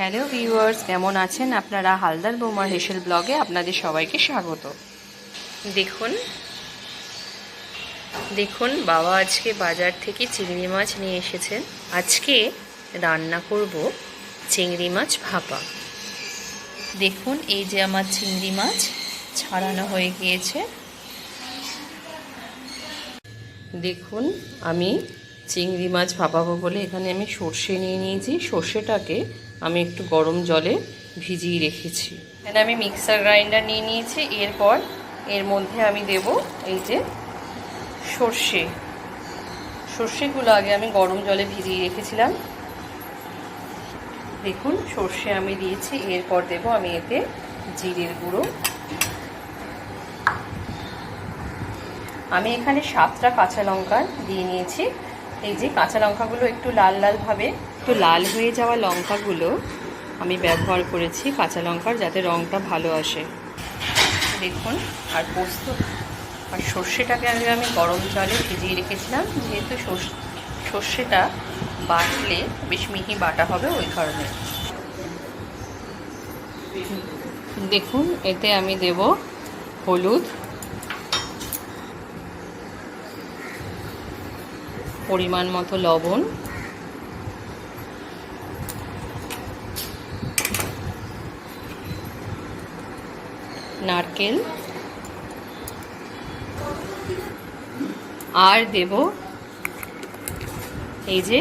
Hello viewers, কেমন আছেন আপনারা? হালদার বোমার হেসেল ব্লগে আপনাদের সবাইকে স্বাগত। দেখুন দেখুন, বাবা আজকে বাজার থেকে চিংড়ি মাছ নিয়ে এসেছেন। আজকে রান্না করব চিংড়ি মাছ ভাপা। দেখুন, এই যে আমার চিংড়ি মাছ ছাড়ানো হয়ে গিয়েছে। দেখুন, আমি চিংড়ি মাছ ভাপাবো বলে এখানে আমি সর্ষে নিয়ে নিয়েছি। সর্ষেটাকে আমি একটু গরম জলে ভিজিয়ে রেখেছি। এখানে আমি মিক্সার গ্রাইন্ডার নিয়ে নিয়েছি। এরপর এর মধ্যে আমি দেব এই যে সর্ষে। সর্ষেগুলো আগে আমি গরম জলে ভিজিয়ে রেখেছিলাম। দেখুন, সর্ষে আমি দিয়েছি। এরপর দেব আমি এতে জিরের গুঁড়ো। আমি এখানে সাতটা কাঁচা লঙ্কা দিয়ে নিয়েছি। এই যে কাঁচা লঙ্কাগুলো একটু লাল লালভাবে একটু লাল হয়ে যাওয়া লঙ্কাগুলো আমি ব্যবহার করেছি কাঁচা লঙ্কার যাতে রঙটা ভালো আসে। দেখুন আর পোস্ত আর সর্ষেটাকে আগে আমি গরম জলে ভিজিয়ে রেখেছিলাম। যেহেতু সর্ষেটা বাটলে বেশ মিহি বাটা হবে ওই কারণে। দেখুন এতে আমি দেব হলুদ পরিমাণ মতো লবণ। নারকেল। আর দেব এই যে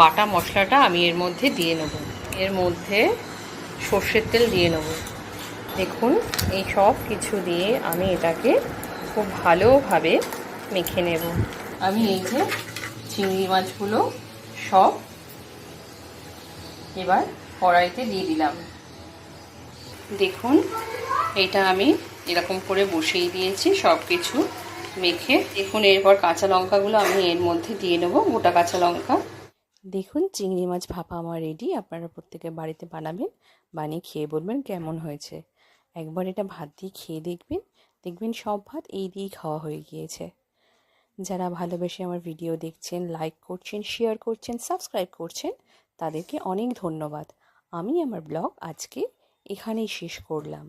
বাটা মশলাটা আমি এর মধ্যে দিয়ে নেব। এর মধ্যে সর্ষের তেল দিয়ে নেব। দেখুন, এই সব কিছু দিয়ে আমি এটাকে খুব ভালোভাবে মেখে নেব। আমি এই যে চিংড়ি মাছগুলো সব এবার কড়াইতে দিয়ে দিলাম। দেখুন, এটা আমি এরকম করে বসিয়ে দিয়েছি সব কিছু মেখে। দেখুন, এরপর কাঁচা লঙ্কাগুলো আমি এর মধ্যে দিয়ে নেব গোটা কাঁচা লঙ্কা। দেখুন, চিংড়ি মাছ ভাপা আমার রেডি আপনারা প্রত্যেকে বাড়িতে বানাবেন, বানিয়ে খেয়ে বলবেন কেমন হয়েছে। একবার এটা ভাত দিয়ে খেয়ে দেখবেন দেখবেন সব ভাত এই দিয়েই খাওয়া হয়ে গিয়েছে। যারা ভালোবেসে আমার ভিডিও দেখছেন লাইক করছেন শেয়ার করছেন সাবস্ক্রাইব করছেন, তাদেরকে অনেক ধন্যবাদ। আমি আমার ব্লগ আজকে এখানেই শেষ করলাম।